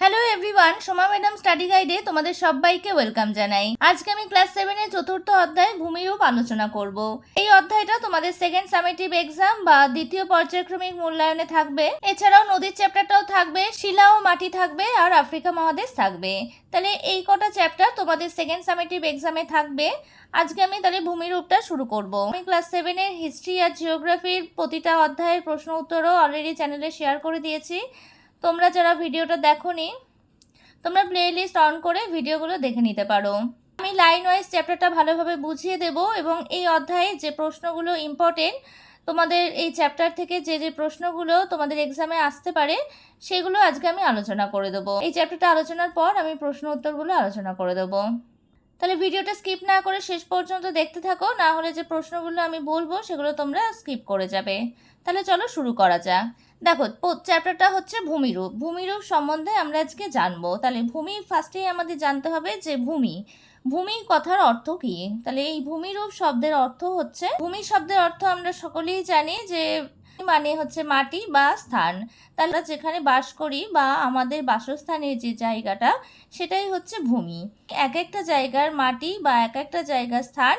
Hello everyone Soma madam study গাইডে তোমাদের সবাইকে welcome জানাই। আজকে আমি ক্লাস সেভেনের চতুর্থ অধ্যায় ভূমিরূপ আলোচনা করব। এই অধ্যায়টা তোমাদের সেকেন্ড সামেটিভ এক্সাম বা দ্বিতীয় পর্যায়ক্রমিক মূল্যায়নে থাকবে। এছাড়াও নদীর চ্যাপ্টারটাও থাকবে, শিলা ও মাটি থাকবে আর আফ্রিকা মহাদেশ থাকবে। তাহলে এই কটা চ্যাপ্টার তোমাদের সেকেন্ড সামেটিভ এক্সামে থাকবে। আজকে আমি তাহলে ভূমিরূপটা শুরু করব। আমি ক্লাস সেভেনের হিস্ট্রি আর জিওগ্রাফির প্রতিটা অধ্যায়ের প্রশ্ন উত্তরও অলরেডি চ্যানেলে শেয়ার করে দিয়েছি। তোমরা যারা ভিডিওটা দেখোনি, তোমরা প্লেলিস্ট অন করে ভিডিওগুলো দেখে নিতে পারো। আমি লাইন ওয়াইজ চ্যাপ্টারটা ভালোভাবে বুঝিয়ে দেব এবং এই অধ্যায়ে যে প্রশ্নগুলো ইম্পর্টেন্ট তোমাদের এই চ্যাপ্টার থেকে যে যে প্রশ্নগুলো তোমাদের এক্সামে আসতে পারে, সেগুলো আজকে আমি আলোচনা করে দেবো। এই চ্যাপ্টারটা আলোচনার পর আমি প্রশ্ন উত্তরগুলো আলোচনা করে দেবো। তাহলে ভিডিওটা স্কিপ না করে শেষ পর্যন্ত দেখতে থাকো, না হলে যে প্রশ্নগুলো আমি বলব, সেগুলো তোমরা স্কিপ করে যাবে। তাহলে চলো শুরু করা যাক। দেখো চ্যাপ্টারটা হচ্ছে ভূমিরূপ। ভূমিরূপ সম্বন্ধে আমরা আজকে জানব। তাহলে ভূমি ফার্স্টেই আমাদের জানতে হবে যে ভূমি ভূমি কথার অর্থ কি? তাহলে এই ভূমিরূপ শব্দের অর্থ হচ্ছে, ভূমি শব্দের অর্থ আমরা সকলেই জানি যে মানে হচ্ছে মাটি বা স্থান। তাহলে যেখানে বাস করি বা আমাদের বাসস্থানের যে জায়গাটা, সেটাই হচ্ছে ভূমি। এক একটা জায়গার মাটি বা এক একটা জায়গার স্থান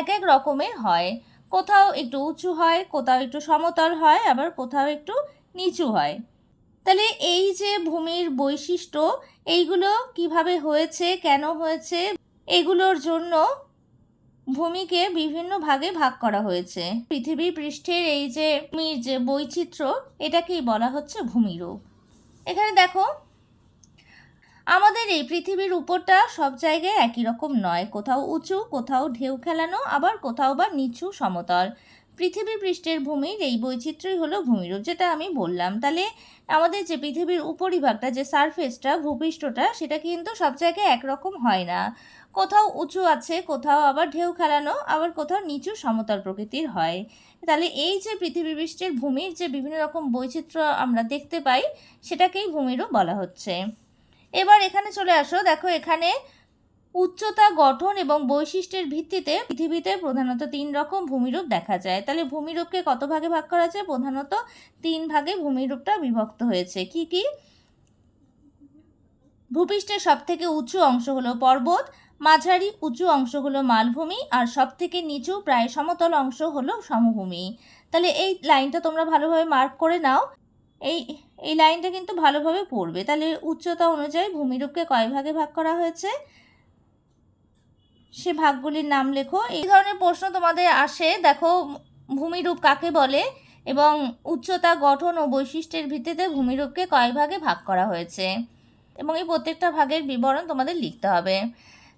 এক এক রকমের হয়। কোথাও একটু উঁচু হয়, কোথাও একটু সমতল হয়, আবার কোথাও একটু নিচু হয়। তাহলে এই যে ভূমির বৈশিষ্ট্য, এইগুলো কীভাবে হয়েছে, কেন হয়েছে, এগুলোর জন্য ভূমিকে বিভিন্ন ভাগে ভাগ করা হয়েছে। পৃথিবীর পৃষ্ঠের এই যে ভূমির যে বৈচিত্র্য, এটাকেই বলা হচ্ছে ভূমিরূপ। এখানে দেখো, আমাদের এই পৃথিবীর উপরটা সব জায়গায় একই রকম নয়। কোথাও উঁচু, কোথাও ঢেউ খেলানো, আবার কোথাও বা নিচু সমতল। পৃথিবী পৃষ্ঠের ভূমির এই বৈচিত্র্যই হলো ভূমিরূপ, যেটা আমি বললাম। তাহলে আমাদের যে পৃথিবীর উপরিভাগটা, যে সারফেসটা ভূপৃষ্ঠটা, সেটা কিন্তু সব জায়গায় একরকম হয় না। কোথাও উঁচু আছে, কোথাও আবার ঢেউ খেলানো, আবার কোথাও নিচু সমতল প্রকৃতির হয়। তাহলে এই যে পৃথিবী পৃষ্ঠের ভূমির যে বিভিন্ন রকম বৈচিত্র্য আমরা দেখতে পাই, সেটাকেই ভূমিরূপ বলা হচ্ছে। এবার এখানে চলে আসো। দেখো এখানে উচ্চতা, গঠন এবং বৈশিষ্ট্যের ভিত্তিতে পৃথিবীতে প্রধানত তিন রকম ভূমিরূপ দেখা যায়। তাহলে ভূমিরূপকে কত ভাগে ভাগ করা যায়? প্রধানত তিন ভাগে ভূমিরূপটা বিভক্ত হয়েছে। কি কি? ভূপৃষ্ঠের সব থেকে উঁচু অংশ হলো পর্বত, মাঝারি উঁচু অংশ হলো মালভূমি, আর সব থেকে নিচু প্রায় সমতল অংশ হলো সমভূমি। তাহলে এই লাইনটা তোমরা ভালোভাবে মার্ক করে নাও। এই এই লাইনটা কিন্তু ভালোভাবে পড়বে। তাহলে উচ্চতা অনুযায়ী ভূমিরূপকে কয় ভাগে ভাগ করা হয়েছে? সে ভাগগুলির নাম লেখো। এই ধরনের প্রশ্ন তোমাদের আসে, দেখো, ভূমিরূপ কাকে বলে এবং উচ্চতা, গঠন ও বৈশিষ্ট্যের ভিত্তিতে ভূমিরূপকে কয় ভাগে ভাগ করা হয়েছে? এবং এই প্রত্যেকটা ভাগের বিবরণ তোমাদের লিখতে হবে।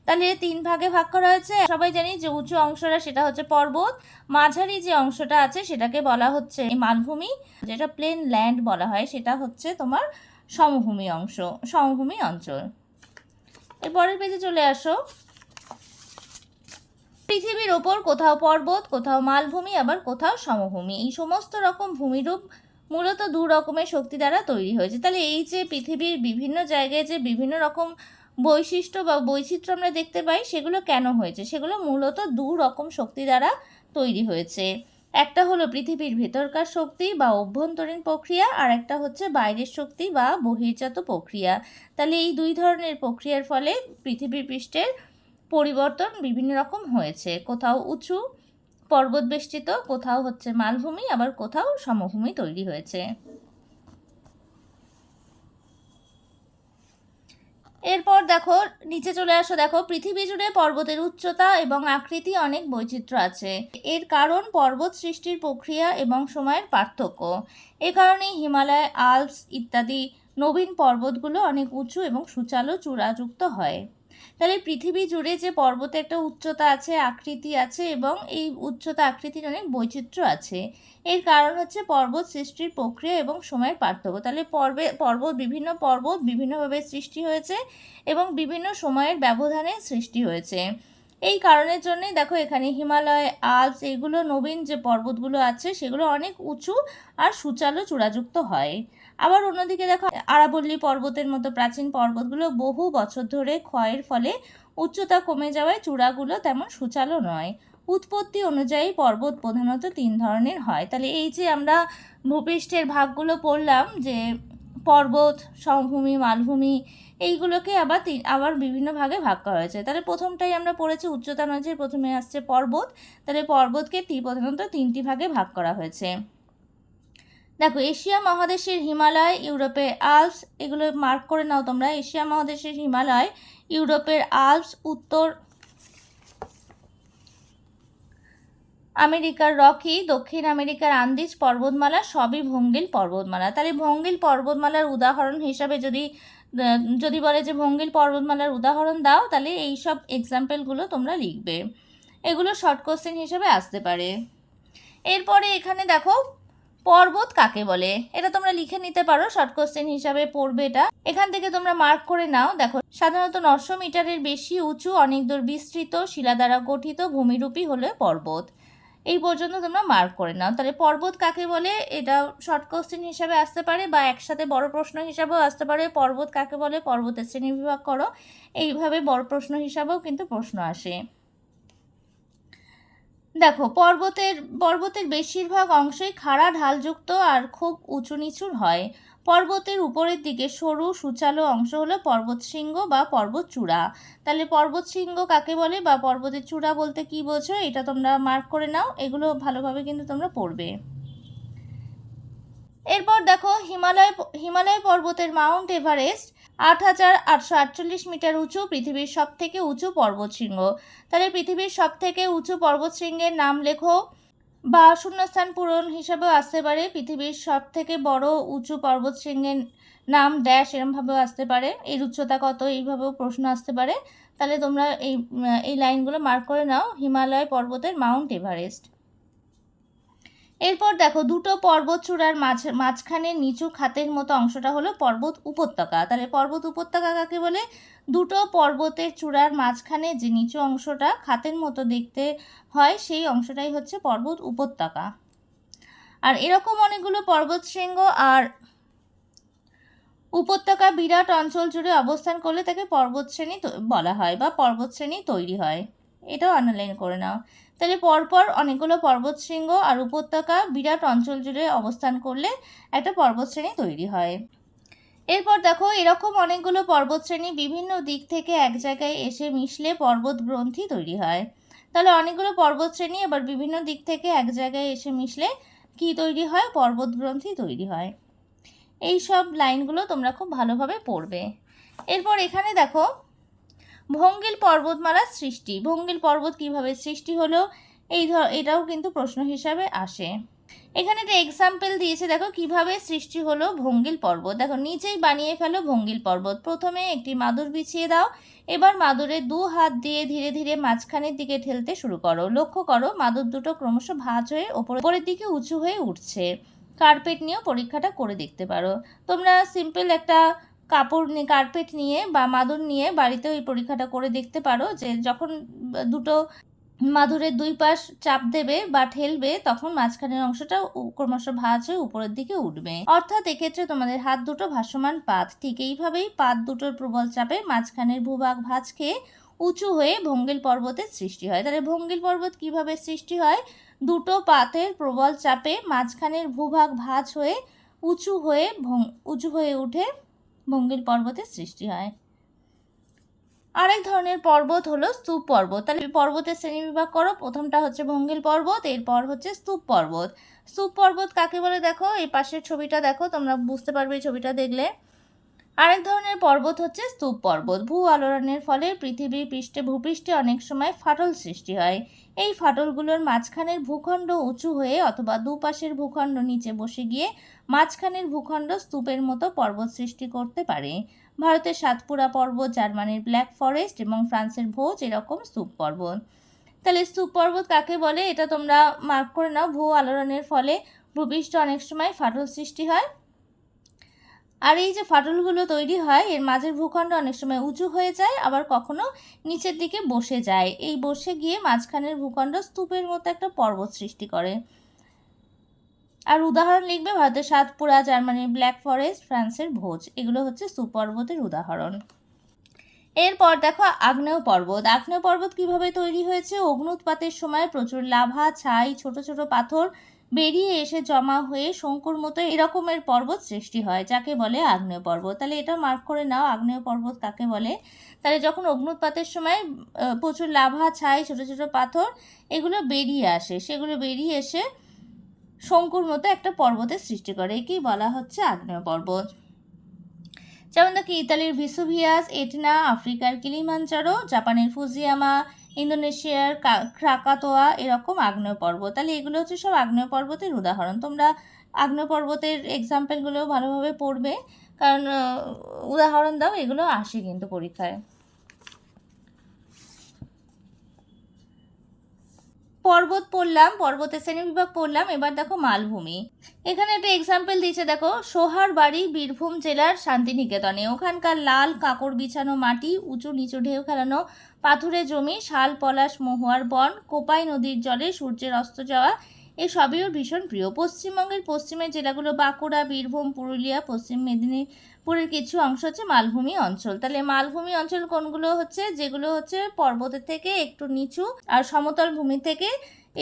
তাহলে তিন ভাগে ভাগ করা হয়েছে। সবাই জানি যে উঁচু অংশটা সেটা হচ্ছে পর্বত, মাঝারি যে অংশটা আছে সেটাকে বলা হচ্ছে মালভূমি যেটা প্লেন ল্যান্ড বলা হয়, সেটা হচ্ছে তোমার সমভূমি অংশ, সমভূমি অঞ্চল। এর পরের পেজে চলে আসো। পৃথিবীর ওপর কোথাও পর্বত, কোথাও মালভূমি, আবার কোথাও সমভূমি। এই সমস্ত রকম ভূমিরূপ মূলত দু রকমের শক্তি দ্বারা তৈরি হয়েছে। তাহলে এই যে পৃথিবীর বিভিন্ন জায়গায় যে বিভিন্ন রকম বৈশিষ্ট্য বা বৈচিত্র্য আমরা দেখতে পাই, সেগুলো কেন হয়েছে? সেগুলো মূলত দু রকম শক্তি দ্বারা তৈরি হয়েছে। একটা হলো পৃথিবীর ভেতরকার শক্তি বা অভ্যন্তরীণ প্রক্রিয়া, আর একটা হচ্ছে বাইরের শক্তি বা বহির্জাত প্রক্রিয়া। তাহলে এই দুই ধরনের প্রক্রিয়ার ফলে পৃথিবীর পৃষ্ঠের পরিবর্তন বিভিন্ন রকম হয়েছে। কোথাও উঁচু পর্বত বেষ্টিত, কোথাও হচ্ছে মালভূমি, আবার কোথাও সমভূমি তৈরি হয়েছে। এরপর দেখো, নিচে চলে আসো। দেখো, পৃথিবী জুড়ে পর্বতের উচ্চতা এবং আকৃতি অনেক বৈচিত্র্য আছে। এর কারণ পর্বত সৃষ্টির প্রক্রিয়া এবং সময়ের পার্থক্য। এ কারণে হিমালয়, আলপস ইত্যাদি নবীন পর্বতগুলো অনেক উঁচু এবং সুচালো চূড়াযুক্ত হয়। তাহলে পৃথিবী জুড়ে যে পর্বতে একটা উচ্চতা আছে, আকৃতি আছে এবং এই উচ্চতা আকৃতির অনেক বৈচিত্র্য আছে। এর কারণ হচ্ছে পর্বত সৃষ্টির প্রক্রিয়া এবং সময়ের পার্থক্য। তাহলে পর্বে, পর্বত বিভিন্ন পর্বত বিভিন্নভাবে সৃষ্টি হয়েছে এবং বিভিন্ন সময়ের ব্যবধানে সৃষ্টি হয়েছে। এই কারণের জন্যই দেখো এখানে হিমালয়, আলপস এগুলো নবীন যে পর্বতগুলো আছে সেগুলো অনেক উঁচু আর সুচালো চূড়াযুক্ত হয়। আবার অন্যদিকে দেখো আরাবল্লী পর্বতের মতো প্রাচীন পর্বতগুলো বহু বছর ধরে ক্ষয়ের ফলে উচ্চতা কমে যাওয়ায় চূড়াগুলো তেমন সুচালো নয়। উৎপত্তি অনুযায়ী পর্বত প্রধানত তিন ধরনের হয়। তাহলে এই যে আমরা ভূপৃষ্ঠের ভাগগুলো পড়লাম যে পর্বত, সমভূমি, মালভূমি এইগুলোকে আবার তিন, আবার বিভিন্ন ভাগে ভাগ করা হয়েছে। তাহলে প্রথমটাই আমরা পড়েছি উচ্চতা অনুযায়ী প্রথমে আসছে পর্বত। তাহলে পর্বতকে তি, প্রধানত তিনটি ভাগে ভাগ করা হয়েছে। দেখো, এশিয়া মহাদেশের হিমালয় ইউরোপে আলপস, এগুলো মার্ক করে নাও তোমরা। এশিয়া মহাদেশের হিমালয়, ইউরোপের আলপস, উত্তর আমেরিকার রকি, দক্ষিণ আমেরিকার আন্দিজ পর্বতমালা, সবই ভঙ্গিল পর্বতমালা। তাহলে ভঙ্গিল পর্বতমালার উদাহরণ হিসাবে যদি যদি বলে যে ভঙ্গিল পর্বতমালার উদাহরণ দাও, তাহলে এই সব এক্সাম্পলগুলো তোমরা লিখবে। এগুলো শর্ট কোশ্চেন হিসেবে আসতে পারে। এরপরে এখানে দেখো, পর্বত কাকে বলে? এটা তোমরা লিখে নিতে পারো শর্ট কোশ্চেন হিসাবে পড়বে এটা। এখান থেকে তোমরা মার্ক করে নাও। দেখো, সাধারণত নশো মিটারের বেশি উঁচু, অনেক দূর বিস্তৃত, শিলা দ্বারা গঠিত, ভূমিরূপী হলো পর্বত। এই পর্যন্ত তোমরা মার্ক করে নাও। তাহলে পর্বত কাকে বলে? এটা শর্ট কোশ্চেন হিসাবে আসতে পারে বা একসাথে বড় প্রশ্ন হিসাবেও আসতে পারে। পর্বত কাকে বলে? পর্বতের শ্রেণি বিভাগ করো। এইভাবে বড় প্রশ্ন হিসাবেও কিন্তু প্রশ্ন আসে। দেখো, পর্বতের পর্বতের বেশিরভাগ অংশই খাড়া, ঢালযুক্ত আর খুব উঁচু নিচুর হয়। পর্বতের উপরের দিকে সরু সুচালো অংশ হলো পর্বতশৃঙ্গ বা পর্বতচূড়া তাহলে পর্বতশৃঙ্গ কাকে বলে বা পর্বতের চূড়া বলতে কি বোঝো এটা তোমরা মার্ক করে নাও, এগুলো ভালোভাবে কিন্তু তোমরা পড়বে। এরপর দেখো হিমালয় হিমালয় পর্বতের মাউন্ট এভারেস্ট আট হাজার আটশো আটচল্লিশ মিটার উঁচু, পৃথিবীর সব থেকে উঁচু পর্বতশৃঙ্গ তাহলে পৃথিবীর সব থেকে উঁচু পর্বতশৃঙ্গের নাম লেখো বা শূন্যস্থান পূরণ হিসাবেও আসতে পারে। পৃথিবীর সব থেকে বড় উঁচু পর্বত পর্বতশৃঙ্গের নাম ড্যাশ এরমভাবেও আসতে পারে। এর উচ্চতা কত এইভাবেও প্রশ্ন আসতে পারে। তাহলে তোমরা এই এই লাইনগুলো মার্ক করে নাও, হিমালয় পর্বতের মাউন্ট এভারেস্ট। এরপর দেখো, দুটো পর্বত চূড়ার মাঝ মাঝখানে নিচু খাতের মতো অংশটা হলো পর্বত উপত্যকা। তাহলে পর্বত উপত্যকা কাকে বলে? দুটো পর্বতের চূড়ার মাঝখানে যে নিচু অংশটা খাতের মতো দেখতে হয়, সেই অংশটাই হচ্ছে পর্বত উপত্যকা। আর এরকম অনেকগুলো পর্বত শৃঙ্গ আর উপত্যকা বিরাট অঞ্চল জুড়ে অবস্থান করলে তাকে পর্বতশ্রেণী বলা হয় বা পর্বতশ্রেণী তৈরি হয়। এটাও আন্ডারলাইন করে নাও। তাহলে পরপর অনেকগুলো পর্বতশৃঙ্গ আর উপত্যকা বিরাট অঞ্চল জুড়ে অবস্থান করলে একটা পর্বতশ্রেণী তৈরি হয়। এরপর দেখো, এরকম অনেকগুলো পর্বতশ্রেণী বিভিন্ন দিক থেকে এক জায়গায় এসে মিশলে পর্বত গ্রন্থি তৈরি হয়। তাহলে অনেকগুলো পর্বতশ্রেণী আবার বিভিন্ন দিক থেকে এক জায়গায় এসে মিশলে কি তৈরি হয়? পর্বত গ্রন্থি তৈরি হয়। এই সব লাইনগুলো তোমরা খুব ভালোভাবে পড়বে। এরপর এখানে দেখো, ভঙ্গিল পর্বতমালার সৃষ্টি। ভঙ্গিল পর্বত কীভাবে সৃষ্টি হলো? এই ধর, এটাও কিন্তু প্রশ্ন হিসাবে আসে। এখানে একটা এক্সাম্পল দিয়েছে, দেখো কীভাবে সৃষ্টি হলো ভঙ্গিল পর্বত। দেখো নিচেই বানিয়ে ফেলো ভঙ্গিল পর্বত। প্রথমে একটি মাদুর বিছিয়ে দাও, এবার মাদুরে দু হাত দিয়ে ধীরে ধীরে মাঝখানের দিকে ঠেলতে শুরু করো। লক্ষ্য করো, মাদুর দুটো ক্রমশ ভাঁজ হয়ে ওপর- ওপরের দিকে উঁচু হয়ে উঠছে। কার্পেট নিয়েও পরীক্ষাটা করে দেখতে পারো। তোমরা সিম্পল একটা কাপড় নিয়ে কার্পেট নিয়ে বা মাদুর নিয়ে বাড়িতেও এই পরীক্ষাটা করে দেখতে পারো যে যখন দুটো মাদুরের দুই পাশ চাপ দেবে বা ঠেলবে, তখন মাঝখানের অংশটা ক্রমশ ভাঁজ হয়ে উপরের দিকে উঠবে। অর্থাৎ এক্ষেত্রে তোমাদের হাত দুটো ভাসমান পাত। ঠিক এইভাবেই পাত দুটোর প্রবল চাপে মাঝখানের ভূভাগ ভাঁজ খেয়ে উঁচু হয়ে ভঙ্গিল পর্বতের সৃষ্টি হয়। তাহলে ভঙ্গিল পর্বত কীভাবে সৃষ্টি হয়? দুটো পাতের প্রবল চাপে মাঝখানের ভূভাগ ভাঁজ হয়ে উঁচু হয়ে উঁচু হয়ে উঠে ভঙ্গিল পর্বতের সৃষ্টি হয়। আরেক ধরনের পর্বত হলো স্তূপ পর্বত। তাহলে পর্বতের শ্রেণীবিভাগ করো। প্রথমটা হচ্ছে ভঙ্গিল পর্বত, এরপর হচ্ছে স্তূপ পর্বত। স্তূপ পর্বত কাকে বলে দেখো? এই পাশের ছবিটা দেখো, তোমরা বুঝতে পারবে এই ছবিটা দেখলে। আরেক ধরনের পর্বত হচ্ছে স্তূপ পর্বত। ভূ আলোড়নের ফলে পৃথিবীর পৃষ্ঠে, ভূপৃষ্ঠে অনেক সময় ফাটল সৃষ্টি হয়। এই ফাটলগুলোর মাঝখানের ভূখণ্ড উঁচু হয়ে অথবা দুপাশের ভূখণ্ড নিচে বসে গিয়ে মাঝখানের ভূখণ্ড স্তূপের মতো পর্বত সৃষ্টি করতে পারে। ভারতের সাতপুরা পর্বত জার্মানির ব্ল্যাক ফরেস্ট এবং ফ্রান্সের ভোজ এরকম স্তূপ পর্বত তাহলে স্তূপ পর্বত কাকে বলে? এটা তোমরা মার্ক করে নাও। ভূ আলোড়নের ফলে ভূপৃষ্ঠ অনেক সময় ফাটল সৃষ্টি হয়। আর এই যে ফাটলগুলো তৈরি হয়, এর মাঝের ভূখণ্ড অনেক সময় উঁচু হয়ে যায়, আবার কখনো নিচের দিকে বসে যায়। এই বসে গিয়ে মাঝখানের ভূখণ্ড স্তূপের মতো একটা পর্বত সৃষ্টি করে। আর উদাহরণ লিখবে ভারতের সাতপুরা জার্মানির ব্ল্যাক ফরেস্ট, ফ্রান্সের ভোজ। এগুলো হচ্ছে সুপর্বতের উদাহরণ। এরপর দেখো আগ্নেয় পর্বত। আগ্নেয় পর্বত কীভাবে তৈরি হয়েছে? অগ্নুৎপাতের সময় প্রচুর লাভা, ছাই, ছোট ছোট পাথর বেরিয়ে এসে জমা হয়ে শঙ্কুর মতো এরকমের পর্বত সৃষ্টি হয়, যাকে বলে আগ্নেয় পর্বত। তাহলে এটা মার্ক করে নাও, আগ্নেয় পর্বত কাকে বলে? তাহলে যখন অগ্নুৎপাতের সময় প্রচুর লাভা, ছাই, ছোট ছোট পাথর এগুলো বেরিয়ে আসে, সেগুলো বেরিয়ে এসে শঙ্কুর মতো একটা পর্বতের সৃষ্টি করে, একেই বলা হচ্ছে আগ্নেয় পর্বত। যেমন দেখি, ইতালির ভিসুভিয়াস, এটনা, আফ্রিকার কিলিমাঞ্জারো, জাপানের ফুজিয়ামা, ইন্দোনেশিয়ার ক্রাকাতোয়া, এরকম আগ্নেয় পর্বত। তাহলে এগুলো হচ্ছে সব আগ্নেয় পর্বতের উদাহরণ। তোমরা আগ্নেয় পর্বতের এক্সাম্পলগুলো ভালোভাবে পড়বে, কারণ উদাহরণ দাও, এগুলো আসে কিন্তু পরীক্ষায়। পর্বত পড়লাম পর্বতের শ্রেণীবিভাগ পড়লাম, এবার দেখো মালভূমি। এখানে একটা এক্সাম্পল দিয়েছে, দেখো, সোহার বাড়ি বীরভূম জেলার শান্তিনিকেতনে। ওখানকার লাল কাকড় বিছানো মাটি, উঁচু নিচু ঢেউ খেলানো, পাথুরে জমি, শাল পলাশ, মহুয়ার বন, কোপাই নদীর জলে সূর্যের অস্ত যাওয়া এসবই ওর ভীষণ প্রিয়। পশ্চিমবঙ্গের পশ্চিমের জেলাগুলো বাঁকুড়া, বীরভূম, পুরুলিয়া, পশ্চিম মেদিনীপুরের কিছু অংশ হচ্ছে মালভূমি অঞ্চল। তাহলে মালভূমি অঞ্চল কোনগুলো হচ্ছে? যেগুলো হচ্ছে পর্বতের থেকে একটু নিচু আর সমতল ভূমি থেকে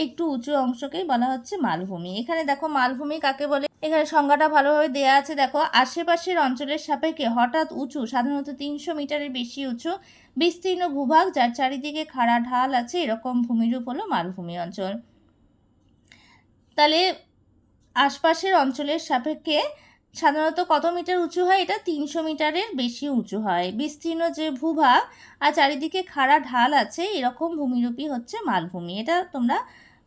একটু উঁচু অংশকেই বলা হচ্ছে মালভূমি। এখানে দেখো মালভূমি কাকে বলে? এখানে সংজ্ঞাটা ভালোভাবে দেয়া আছে। দেখো, আশেপাশের অঞ্চলের সাপেক্ষে হঠাৎ উঁচু, সাধারণত তিনশো মিটারের বেশি উঁচু, বিস্তীর্ণ ভূভাগ যার চারিদিকে খাড়া ঢাল আছে, এরকম ভূমিরূপ হলো মালভূমি অঞ্চল। তাহলে আশপাশের অঞ্চলের সাপেক্ষে সাধারণত কত মিটার উঁচু হয়? এটা তিনশো মিটারের বেশি উঁচু হয়। বিস্তীর্ণ যে ভূভাগ আর চারিদিকে খাড়া ঢাল আছে, এরকম ভূমিরূপই হচ্ছে মালভূমি। এটা তোমরা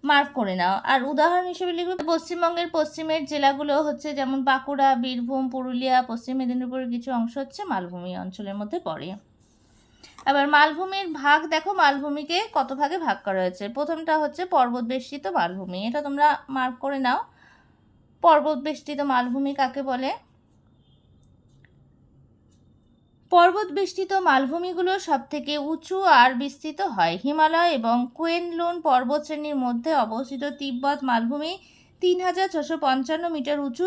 মার্ক করে নাও। আর উদাহরণ হিসেবে লিখবে, পশ্চিমবঙ্গের পশ্চিমের জেলাগুলো হচ্ছে যেমন বাঁকুড়া, বীরভূম, পুরুলিয়া, পশ্চিম মেদিনীপুরের কিছু অংশ হচ্ছে মালভূমি অঞ্চলের মধ্যে পড়ে। আবার মালভূমির ভাগ দেখো, মালভূমিকে কত ভাগে ভাগ করা হয়েছে? প্রথমটা হচ্ছে পর্বত বেষ্টিত মালভূমি। এটা তোমরা মার্ক করে নাও। পর্বত বেষ্টিত মালভূমি কাকে বলে? পর্বত বেষ্টিত মালভূমিগুলো সব থেকে উঁচু আর বিস্তৃত হয়। হিমালয় এবং কুয়েনলুন পর্বত শ্রেণির মধ্যে অবস্থিত তিব্বত মালভূমি তিন হাজার ছশো পঞ্চান্ন মিটার উঁচু।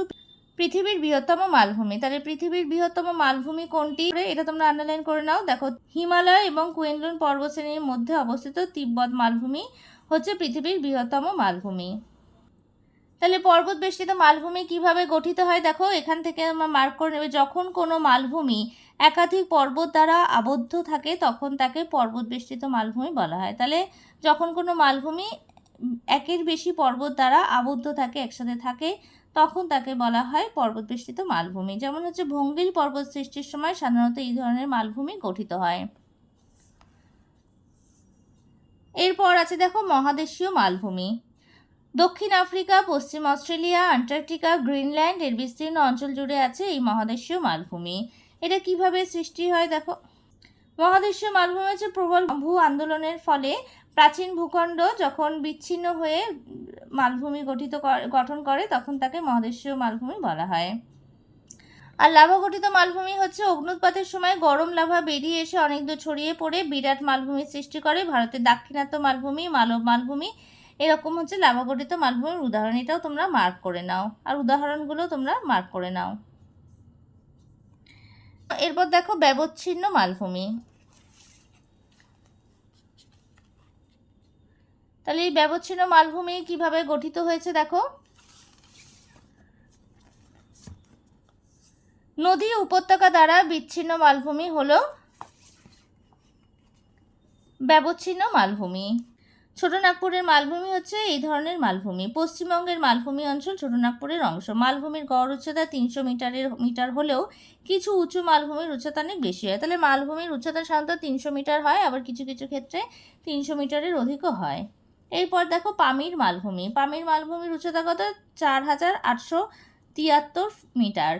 পৃথিবীর বৃহত্তম মালভূমি। তাহলে পৃথিবীর বৃহত্তম মালভূমি কোনটি? এটা তোমরা আন্ডারলাইন করে নাও। দেখো, হিমালয় এবং কুয়েনলুন পর্বত শ্রেণির মধ্যে অবস্থিত তিব্বত মালভূমি হচ্ছে পৃথিবীর বৃহত্তম মালভূমি। তাহলে পর্বত বেষ্টিত মালভূমি কীভাবে গঠিত হয়? দেখো, এখান থেকে আমরা মার্ক করে নেবে, যখন কোনো মালভূমি একাধিক পর্বত দ্বারা আবদ্ধ থাকে, তখন তাকে পর্বত বেষ্টিত মালভূমি বলা হয়। তাহলে যখন কোনো মালভূমি একের বেশি পর্বত দ্বারা আবদ্ধ থাকে, একসাথে থাকে তখন তাকে বলা হয় পর্বত বেষ্টিত মালভূমি। যেমন হচ্ছে ভঙ্গিল পর্বত সৃষ্টির সময় সাধারণত এই ধরনের মালভূমি গঠিত হয়। এরপর আছে দেখো মহাদেশীয় মালভূমি। দক্ষিণ আফ্রিকা, পশ্চিম অস্ট্রেলিয়া, আন্টার্কটিকা, গ্রিনল্যান্ড এর বিস্তীর্ণ অঞ্চল জুড়ে আছে এই মহাদেশীয় মালভূমি। এটা কীভাবে সৃষ্টি হয় দেখো? মহাদেশীয় মালভূমি হচ্ছে প্রবল ভূ আন্দোলনের ফলে প্রাচীন ভূখণ্ড যখন বিচ্ছিন্ন হয়ে মালভূমি গঠিত গঠন করে, তখন তাকে মহাদেশীয় মালভূমি বলা হয়। আর লাভা গঠিত মালভূমি হচ্ছে অগ্নুৎপাতের সময় গরম লাভা বেরিয়ে এসে অনেক দূর ছড়িয়ে পড়ে, বিরাট মালভূমি সৃষ্টি করে, ভারতের দাক্ষিণাত্য মালভূমি, মালব মালভূমি। এরকম হচ্ছে লাভা গঠিত মালভূমির উদাহরণ। এটাও তোমরা মার্ক করে নাও। আর উদাহরণগুলো তোমরা মার্ক করে নাও। এরপর দেখো ব্যবচ্ছিন্ন মালভূমি। তাহলে এই ব্যবচ্ছিন্ন মালভূমি কীভাবে গঠিত হয়েছে দেখো? নদী উপত্যকা দ্বারা বিচ্ছিন্ন মালভূমি হলো ব্যবচ্ছিন্ন মালভূমি। ছোটনাগপুরের মালভূমি হচ্ছে এই ধরনের মালভূমি। পশ্চিমবঙ্গের মালভূমি অঞ্চল ছোটনাগপুরের অংশ। মালভূমির গড় উচ্চতা তিনশো মিটারের, মিটার হলেও কিছু উঁচু মালভূমির উচ্চতা অনেক বেশি হয়। তাহলে মালভূমির উচ্চতা সাধারণত তিনশো মিটার হয়, আবার কিছু কিছু ক্ষেত্রে তিনশো মিটারের অধিকও হয়। এরপর দেখো পামির মালভূমি। পামির মালভূমির উচ্চতা কত? চার হাজার আটশো তিয়াত্তর মিটার।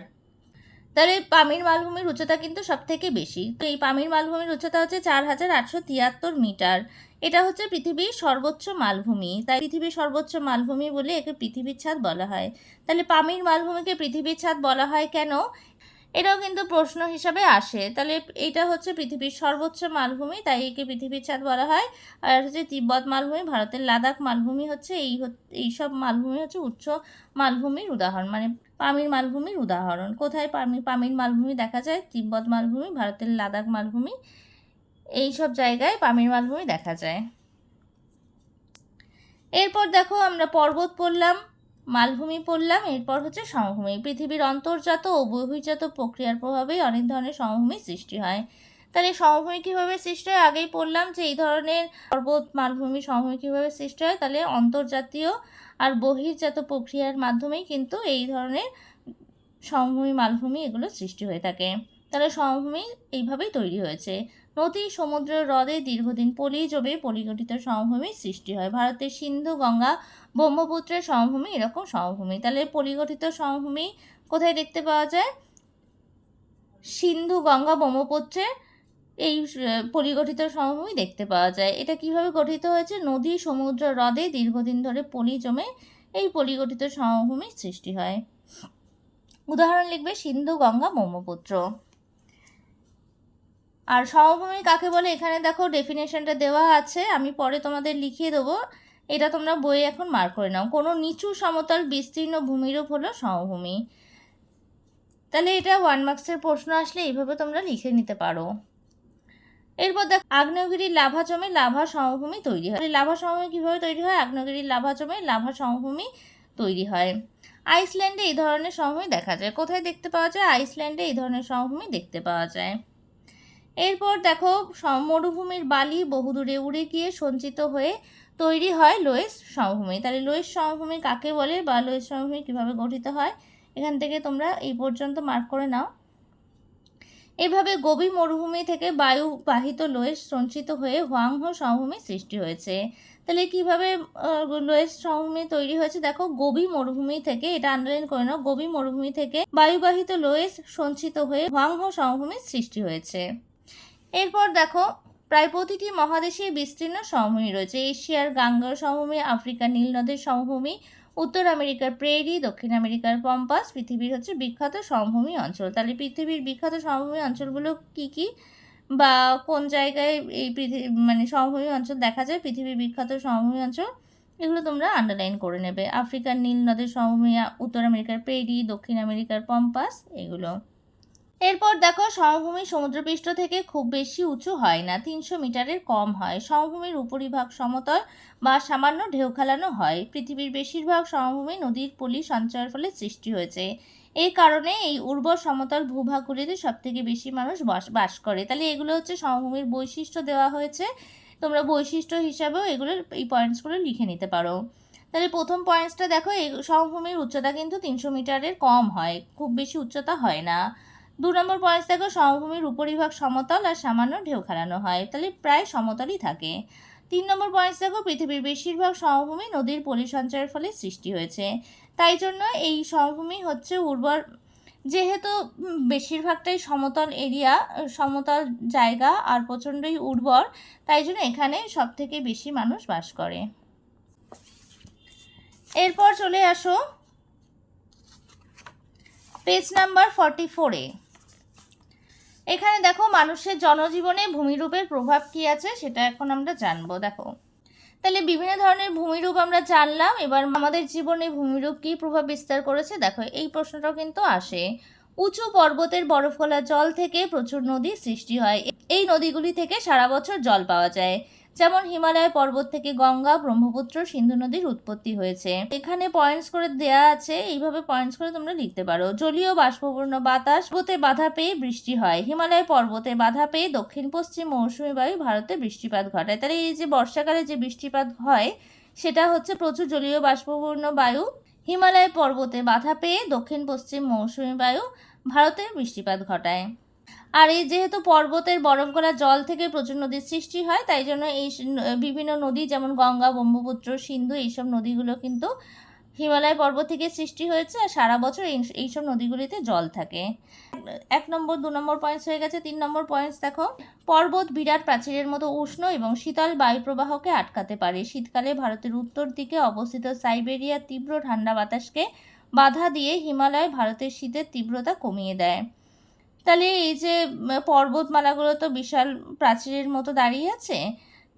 তাহলে পামির মালভূমির উচ্চতা কিন্তু সব থেকে বেশি। তো এই পামির মালভূমির উচ্চতা হচ্ছে চার হাজার আটশো তিয়াত্তর মিটার। এটা হচ্ছে পৃথিবীর সর্বোচ্চ মালভূমি। তাই পৃথিবীর সর্বোচ্চ মালভূমি বলে একে পৃথিবীর ছাদ বলা হয়। তাহলে পামির মালভূমিকে পৃথিবীর ছাদ বলা হয় কেন? এটাও কিন্তু প্রশ্ন হিসাবে আসে। তাহলে এটা হচ্ছে পৃথিবীর সর্বোচ্চ মালভূমি, তাই একে পৃথিবীর ছাদ বলা হয়। আর হচ্ছে তিব্বত মালভূমি, ভারতের লাদাখ মালভূমি হচ্ছে এই হচ- এইসব মালভূমি হচ্ছে উচ্চ মালভূমির উদাহরণ মানে পামির মালভূমির উদাহরণ। কোথায় পামি, পামির মালভূমি দেখা যায়? তিব্বত মালভূমি, ভারতের লাদাখ মালভূমি এই সব জায়গায় পামির মালভূমি দেখা যায়। এরপর দেখো আমরা পর্বত পড়লাম। মালভূমি পড়লাম, এরপর হচ্ছে সমভূমি। পৃথিবীর অন্তর্জাত ও বহির্জাত প্রক্রিয়ার প্রভাবেই অনেক ধরনের সমভূমি সৃষ্টি হয়। তাহলে সমভূমি কীভাবে সৃষ্টি হয়? আগেই পড়লাম যে এই ধরনের পর্বত, মালভূমি সমভূমি কীভাবে সৃষ্টি হয়? তাহলে অন্তর্জাতীয় আর বহির্জাত প্রক্রিয়ার মাধ্যমেই কিন্তু এই ধরনের সমভূমি, মালভূমি এগুলো সৃষ্টি হয়ে থাকে। তাহলে সমভূমি এইভাবেই তৈরি হয়েছে। নদী সমুদ্র হ্রদে দীর্ঘদিন পলি জমে পলিগঠিত সমভূমির সৃষ্টি হয়। ভারতের সিন্ধু, গঙ্গা, ব্রহ্মপুত্রের সমভূমি এরকম সমভূমি। তাহলে পলিগঠিত সমভূমি কোথায় দেখতে পাওয়া যায়? সিন্ধু, গঙ্গা, ব্রহ্মপুত্রের এই পরিগঠিত সমভূমি দেখতে পাওয়া যায়। এটা কীভাবে গঠিত হয়েছে? নদী, সমুদ্র, হ্রদে দীর্ঘদিন ধরে পলি জমে এই পরিগঠিত সমভূমির সৃষ্টি হয়। উদাহরণ লিখবে সিন্ধু, গঙ্গা, ব্রহ্মপুত্র। আর সমভূমি কাকে বলে? এখানে দেখো ডেফিনেশনটা দেওয়া আছে। আমি পরে তোমাদের লিখিয়ে দেবো। এটা তোমরা বইয়ে এখন মার্ক করে নাও। কোনো নিচু সমতল বিস্তীর্ণ ভূমিরূপ হলো সমভূমি। তাহলে এটা ওয়ান মার্কসের প্রশ্ন আসলে এইভাবে তোমরা লিখে নিতে পারো। এরপর দেখো, আগ্নেয়গিরির লাভা জমে লাভা সমভূমি তৈরি হয়। লাভা সমভূমি কীভাবে তৈরি হয়? আগ্নেয়গিরির লাভা জমে লাভা সমভূমি তৈরি হয়। আইসল্যান্ডে এই ধরনের সমভূমি দেখা যায়। কোথায় দেখতে পাওয়া যায়? আইসল্যান্ডে এই ধরনের সমভূমি দেখতে পাওয়া যায়। এরপর দেখো মরুভূমির বালি বহুদূরে উড়ে গিয়ে সঞ্চিত হয়ে তৈরি হয় লোয়েস সমভূমি। তাহলে লোয়েস সমভূমি কাকে বলে বা লোয়েস সমভূমি কীভাবে গঠিত হয়? এখান থেকে তোমরা এই পর্যন্ত মার্ক করে নাও। এভাবে গভীর মরুভূমি থেকে বায়ু বাহিত লোয়েস সঞ্চিত হয়ে হোয়াংহো সমভূমি সৃষ্টি হয়েছে। তাহলে কীভাবে লোয়েস সমভূমি তৈরি হয়েছে? দেখো গভীর মরুভূমি থেকে, এটা আন্ডারলাইন করে নাও, গভীর মরুভূমি থেকে বায়ুবাহিত লোয়েস সঞ্চিত হয়ে হোয়াংহো সমভূমির সৃষ্টি হয়েছে। এরপর দেখো, প্রায় প্রতিটি মহাদেশে বিস্তীর্ণ সমভূমি রয়েছে। এশিয়ার গাঙ্গেয় সমভূমি, আফ্রিকার নীল নদের সমভূমি, উত্তর আমেরিকার প্রেরি, দক্ষিণ আমেরিকার পম্পাস, পৃথিবীর হচ্ছে বিখ্যাত সমভূমি অঞ্চল। তাহলে পৃথিবীর বিখ্যাত সমভূমি অঞ্চলগুলো কি কি? বা কোন জায়গায় এই পৃথিবী মানে সমভূমি অঞ্চল দেখা যায়? পৃথিবীর বিখ্যাত সমভূমি অঞ্চল? এগুলো তোমরা আন্ডারলাইন করে নেবে। আফ্রিকার নীল নদের সমভূমি, উত্তর আমেরিকার পেরি দক্ষিণ আমেরিকার পম্পাস, এগুলো। এরপর দেখো, সমভূমি সমুদ্রপৃষ্ঠ থেকে খুব বেশি উঁচু হয় না, তিনশো মিটারের কম হয়। সমভূমির উপরিভাগ সমতল বা সামান্য ঢেউ খেলানো হয়। পৃথিবীর বেশিরভাগ সমভূমি নদীর পলি সঞ্চয়ের ফলে সৃষ্টি হয়েছে। এই কারণে এই উর্বর সমতল ভূভাগগুলিতে সবথেকে বেশি মানুষ বাস বাস করে। তাহলে এগুলো হচ্ছে সমভূমির বৈশিষ্ট্য দেওয়া হয়েছে। তোমরা বৈশিষ্ট্য হিসাবেও এগুলোর এই পয়েন্টসগুলো লিখে নিতে পারো। তাহলে প্রথম পয়েন্টসটা দেখো এই সমভূমির উচ্চতা কিন্তু তিনশো মিটারের কম হয়, খুব বেশি উচ্চতা হয় না। দু নম্বর পয়েন্টস দেখো সমভূমির উপরিভাগ সমতল আর সামান্য ঢেউ খেলানো হয়, তাহলে প্রায় সমতলই থাকে। তিন নম্বর পয়েন্টস দেখো পৃথিবীর বেশিরভাগ সমভূমি নদীর পলি সঞ্চয়ের ফলে সৃষ্টি হয়েছে। তাই জন্য এই সমভূমি হচ্ছে উর্বর, যেহেতু বেশিরভাগটাই সমতল এরিয়া, সমতল জায়গা আর প্রচণ্ডই উর্বর, তাই জন্য এখানে সব থেকে বেশি মানুষ বাস করে। এরপর চলে আসো পেজ নাম্বার ফর্টি ফোরে এখানে দেখো মানুষের জনজীবনে ভূমিরূপের প্রভাব কি আছে সেটা এখন আমরা জানব, দেখো। তাহলে বিভিন্ন ধরনের ভূমিরূপ আমরা জানলাম, এবার আমাদের জীবনে ভূমিরূপ কী প্রভাব বিস্তার করেছে? দেখো, এই প্রশ্নটাও কিন্তু আসে। উঁচু পর্বতের বরফ জল থেকে প্রচুর নদী সৃষ্টি হয়। এই নদীগুলি থেকে সারা বছর জল পাওয়া যায়। যেমন হিমালয় পর্বত থেকে গঙ্গা, ব্রহ্মপুত্র, সিন্ধু নদীর উৎপত্তি হয়েছে। এখানে পয়েন্টস করে দেয়া আছে, এইভাবে পয়েন্টস করে তোমরা লিখতে পারো। জলীয় বাষ্পপূর্ণ বাতাস পর্বতে বাধা পেয়ে বৃষ্টি হয়। হিমালয় পর্বতে বাধা পেয়ে দক্ষিণ, পশ্চিম, মৌসুমী বায়ু ভারতে বৃষ্টিপাত ঘটায়। তাহলে এই যে বর্ষাকালে যে বৃষ্টিপাত হয়, সেটা হচ্ছে প্রচুর জলীয় বাষ্পপূর্ণ বায়ু। হিমালয় পর্বতে বাধা পেয়ে দক্ষিণ, পশ্চিম, মৌসুমী বায়ু ভারতে বৃষ্টিপাত ঘটায়। আর এই যেহেতু পর্বতের বরফ গলা জল থেকে প্রচুর নদীর সৃষ্টি হয়, তাই জন্য এই বিভিন্ন নদী যেমন গঙ্গা, ব্রহ্মপুত্র, সিন্ধু এইসব নদীগুলো কিন্তু হিমালয় পর্বত থেকে সৃষ্টি হয়েছে আর সারা বছর এই- এইসব নদীগুলিতে জল থাকে। এক নম্বর, দু নম্বর পয়েন্টস হয়ে গেছে, তিন নম্বর পয়েন্টস দেখো। পর্বত বিরাট প্রাচীরের মতো উষ্ণ এবং শীতল বায়ুপ্রবাহকে আটকাতে পারে। শীতকালে ভারতের উত্তর দিকে অবস্থিত সাইবেরিয়ার তীব্র ঠান্ডা বাতাসকে বাধা দিয়ে হিমালয় ভারতের শীতের তীব্রতা কমিয়ে দেয়। তাহলে এই যে পর্বতমালাগুলো তো বিশাল প্রাচীরের মতো দাঁড়িয়ে আছে।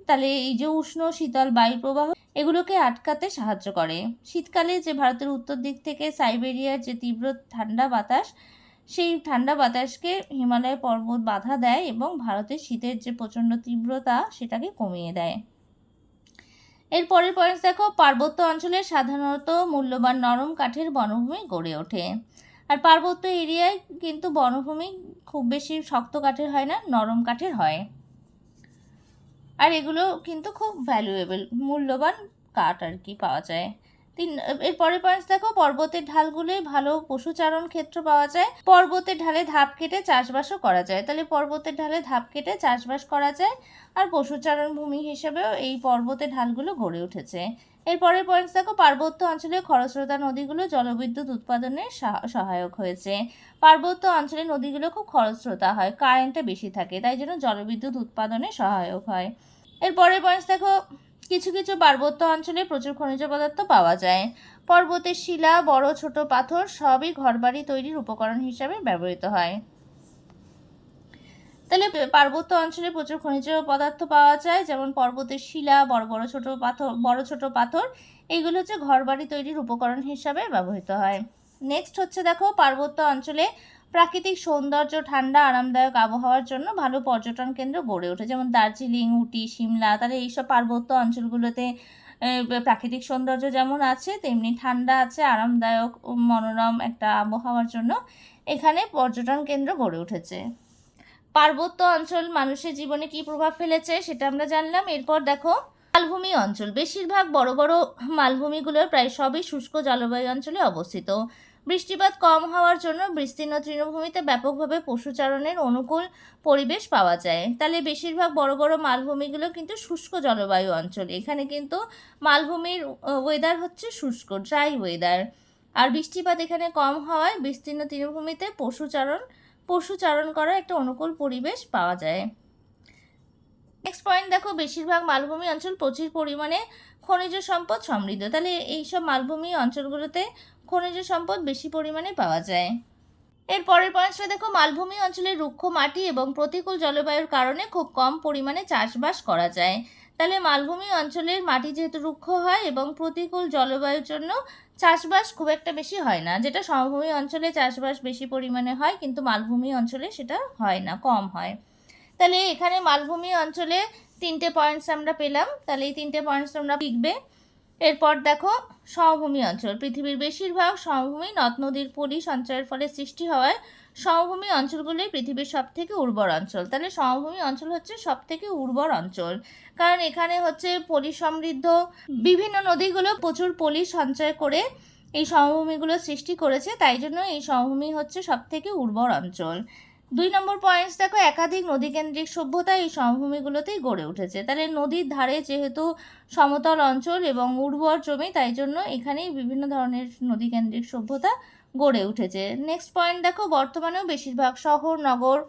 তাহলে এই যে উষ্ণ শীতল বায়ুপ্রবাহ, এগুলোকে আটকাতে সাহায্য করে। শীতকালে যে ভারতের উত্তর দিক থেকে সাইবেরিয়ার যে তীব্র ঠান্ডা বাতাস, সেই ঠান্ডা বাতাসকে হিমালয় পর্বত বাধা দেয় এবং ভারতের শীতের যে প্রচণ্ড তীব্রতা, সেটাকে কমিয়ে দেয়। এর পরের পয়েন্টস দেখো, পার্বত্য অঞ্চলে সাধারণত মূল্যবান নরম কাঠের বনভূমি গড়ে ওঠে। আর পার্বত্য এরিয়ায় কিন্তু বনভূমি খুব বেশি শক্ত কাঠের হয় না, নরম কাঠের হয়। আর এগুলো কিন্তু খুব ভ্যালুয়েবল মূল্যবান কাঠ আর কি পাওয়া যায়। তিন, এর পরের পয়েন্টস দেখো, পর্বতের ঢালগুলোয় ভালো পশুচারণ ক্ষেত্র পাওয়া যায়। পর্বতের ঢালে ধাপ কেটে চাষবাসও করা যায়। তাহলে পর্বতের ঢালে ধাপ কেটে চাষবাস করা যায়। আর পশুচারণ ভূমি হিসেবেও এই পর্বতের ঢালগুলো গড়ে উঠেছে। এর পরের পয়েন্টস দেখো, পার্বত্য অঞ্চলে খরস্রোতা নদীগুলো জলবিদ্যুৎ উৎপাদনে সহায়ক হয়েছে। পার্বত্য অঞ্চলে নদীগুলো খুব খরস্রোতা হয় কারেন্টটা বেশি থাকে, তাই জন্য জলবিদ্যুৎ উৎপাদনে সহায়ক হয়। এরপরের পয়েন্টস দেখো, কিছু কিছু পার্বত্য অঞ্চলে প্রচুর খনিজ পদার্থ পাওয়া যায়। পর্বতের শিলা, বড় ছোট পাথর সবই ঘরবাড়ি তৈরির উপকরণ হিসাবে ব্যবহৃত হয়। তাহলে পার্বত্য অঞ্চলে প্রচুর খনিজ পদার্থ পাওয়া যায়, যেমন পর্বতের শিলা, বড় বড় ছোট পাথর, বড় ছোট পাথর। এইগুলো হচ্ছে ঘরবাড়ি তৈরির উপকরণ হিসাবে ব্যবহৃত হয়। নেক্সট হচ্ছে দেখো, পার্বত্য অঞ্চলে প্রাকৃতিক সৌন্দর্য, ঠান্ডা, আরামদায়ক আবহাওয়ার জন্য ভালো পর্যটন কেন্দ্র গড়ে ওঠে। যেমন দার্জিলিং, উটি, সিমলা, তাহলে এইসব পার্বত্য অঞ্চলগুলোতে প্রাকৃতিক সৌন্দর্য যেমন আছে, তেমনি ঠান্ডা আছে, আরামদায়ক মনোরম একটা আবহাওয়ার জন্য এখানে পর্যটন কেন্দ্র গড়ে উঠেছে। পার্বত্য অঞ্চল মানুষের জীবনে কি প্রভাব ফেলেছে সেটা আমরা জানলাম। এরপর দেখো, মালভূমি অঞ্চল। বেশিরভাগ বড় বড় মালভূমিগুলোর প্রায় সবই শুষ্ক জলবায়ু অঞ্চলে অবস্থিত। বৃষ্টিপাত কম হওয়ার জন্য বিস্তীর্ণ তৃণভূমিতে ব্যাপকভাবে পশুচারণের অনুকূল পরিবেশ পাওয়া যায়। তাহলে বেশিরভাগ বড় বড় মালভূমিগুলো কিন্তু শুষ্ক জলবায়ু অঞ্চল। এখানে কিন্তু মালভূমির ওয়েদার হচ্ছে শুষ্ক ড্রাই ওয়েদার আর বৃষ্টিপাত এখানে কম হওয়ায় বিস্তীর্ণ তৃণভূমিতে পশুচারণ পশুচারণ করার একটা অনুকূল পরিবেশ পাওয়া যায়। নেক্সট পয়েন্ট দেখো, বেশিরভাগ মালভূমি অঞ্চল প্রচুর পরিমাণে খনিজ সম্পদ সমৃদ্ধ। তাহলে এইসব মালভূমি অঞ্চলগুলোতে খনিজ সম্পদ বেশি পরিমাণে পাওয়া যায়। এর পরের পয়েন্টসটা দেখো, মালভূমি অঞ্চলে রুক্ষ মাটি এবং প্রতিকূল জলবায়ুর কারণে খুব কম পরিমাণে চাষবাস করা যায়। তাহলে মালভূমি অঞ্চলের মাটি যেহেতু রুক্ষ হয় এবং প্রতিকূল জলবায়ুর জন্য চাষবাস খুব একটা বেশি হয় না। যেটা সমভূমি অঞ্চলে চাষবাস বেশি পরিমাণে হয়, কিন্তু মালভূমি অঞ্চলে সেটা হয় না, কম হয়। তাহলে এখানে মালভূমি অঞ্চলে তিনটে পয়েন্টস আমরা পেলাম। তাহলে এই তিনটে পয়েন্টস তোমরা লিখবে। এরপর দেখো, সমভূমি অঞ্চল। পৃথিবীর বেশিরভাগ সমভূমি নদ নদীর পরি সঞ্চয়ের ফলে সৃষ্টি হওয়ায় সমভূমি অঞ্চলগুলোই পৃথিবীর সব থেকে উর্বর অঞ্চল। তাহলে সমভূমি অঞ্চল হচ্ছে সব থেকে উর্বর অঞ্চল। কারণ এখানে হচ্ছে পলি সমৃদ্ধ, বিভিন্ন নদীগুলো প্রচুর পলি সঞ্চয় করে এই সমভূমিগুলো সৃষ্টি করেছে, তাই জন্য এই সমভূমি হচ্ছে সব থেকে উর্বর অঞ্চল। দুই নম্বর পয়েন্টস দেখো একাধিক নদীকেন্দ্রিক সভ্যতা এই সমভূমিগুলোতেই গড়ে উঠেছে। তাহলে নদীর ধারে যেহেতু সমতল অঞ্চল এবং উর্বর জমি, তাই জন্য এখানেই বিভিন্ন ধরনের নদীকেন্দ্রিক সভ্যতা গড়ে উঠেছে। নেক্সট পয়েন্ট দেখো, বর্তমানেও বেশিরভাগ শহর, নগর,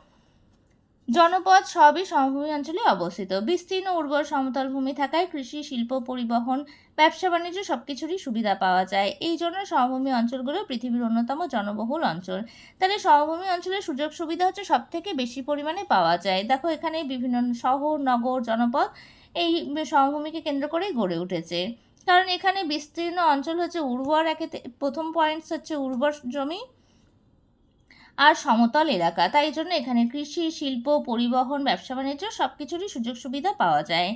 জনপদ সবই সমভূমি অঞ্চলে অবস্থিত। বিস্তীর্ণ উর্বর সমতল ভূমি থাকায় কৃষি, শিল্প, পরিবহন, ব্যবসা, বাণিজ্য সব কিছুরই সুবিধা পাওয়া যায়। এই জন্য সমভূমি অঞ্চলগুলো পৃথিবীর অন্যতম জনবহুল অঞ্চল। তাহলে সমভূমি অঞ্চলের সুযোগ সুবিধা হচ্ছে সব থেকে বেশি পরিমাণে পাওয়া যায়। দেখো এখানে বিভিন্ন শহর, নগর, জনপদ এই সমভূমিকে কেন্দ্র করেই গড়ে উঠেছে। কারণ এখানে বিস্তীর্ণ অঞ্চল হচ্ছে উর্বর, একে প্রথম পয়েন্টস হচ্ছে উর্বর জমি আর সমতল এলাকা। তাই জন্য এখানে কৃষি, শিল্প, পরিবহন, ব্যবসা বাণিজ্য সব কিছুরই সুযোগ সুবিধা পাওয়া যায়।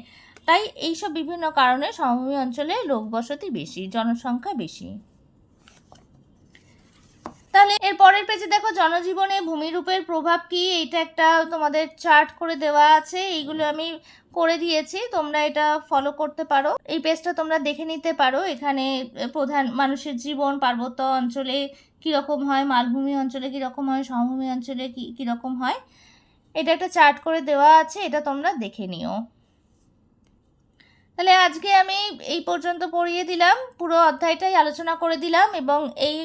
তাই এইসব বিভিন্ন কারণে সমভূমি অঞ্চলে লোকবসতি বেশি, জনসংখ্যা বেশি। তাহলে এর পরের পেজে দেখো জনজীবনে ভূমিরূপের প্রভাব কি? এটা একটা তোমাদের চার্ট করে দেওয়া আছে। এইগুলো আমি করে দিয়েছি। তোমরা এটা ফলো করতে পারো। এই পেজটা তোমরা দেখে নিতে পারো। এখানে প্রধান মানুষের জীবন, পার্বত্য অঞ্চলে কীরকম হয়, মালভূমি অঞ্চলে কীরকম হয়, সমভূমি অঞ্চলে কী, কীরকম হয়, এটা একটা চার্ট করে দেওয়া আছে। এটা তোমরা দেখে নিও। তাহলে আজকে আমি এই পর্যন্ত পড়িয়ে দিলাম। পুরো অধ্যায়টাই আলোচনা করে দিলাম এবং এই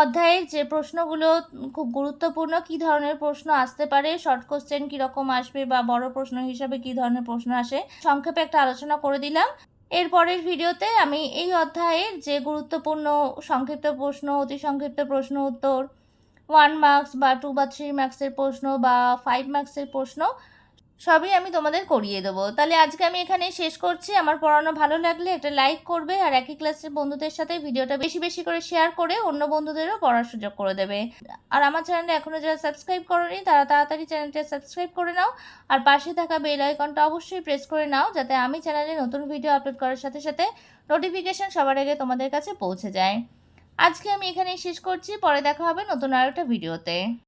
অধ্যায়ের যে প্রশ্নগুলো খুব গুরুত্বপূর্ণ, কী ধরনের প্রশ্ন আসতে পারে শর্ট কোশ্চেন কীরকম আসবে বা বড় প্রশ্ন হিসাবে কী ধরনের প্রশ্ন আসে, সংক্ষেপে একটা আলোচনা করে দিলাম। এর পরের ভিডিওতে আমি এই অধ্যায়ের যে গুরুত্বপূর্ণ সংক্ষিপ্ত প্রশ্ন, অতি সংক্ষিপ্ত প্রশ্ন উত্তর ওয়ান মার্কস বা টু বা থ্রি মার্কসের প্রশ্ন বা ফাইভ মার্কসের প্রশ্ন সবই আমি তোমাদের করিয়ে দেবো। তাহলে আজকে আমি এখানেই শেষ করছি। আমার পড়ানো ভালো লাগলে একটা লাইক করবে আর একই ক্লাসের বন্ধুদের সাথে ভিডিওটা বেশি বেশি করে শেয়ার করে অন্য বন্ধুদেরও পড়ার সুযোগ করে দেবে। আর আমার চ্যানেলটা এখনও যারা সাবস্ক্রাইব করেনি, তারা তাড়াতাড়ি চ্যানেলটা সাবস্ক্রাইব করে নাও। আর পাশে থাকা বেল আইকনটা অবশ্যই প্রেস করে নাও, যাতে আমি চ্যানেলে নতুন ভিডিও আপলোড করার সাথে সাথে নোটিফিকেশন সবার আগে তোমাদের কাছে পৌঁছে যায়। আজকে আমি এখানেই শেষ করছি। পরে দেখা হবে নতুন আর একটা ভিডিওতে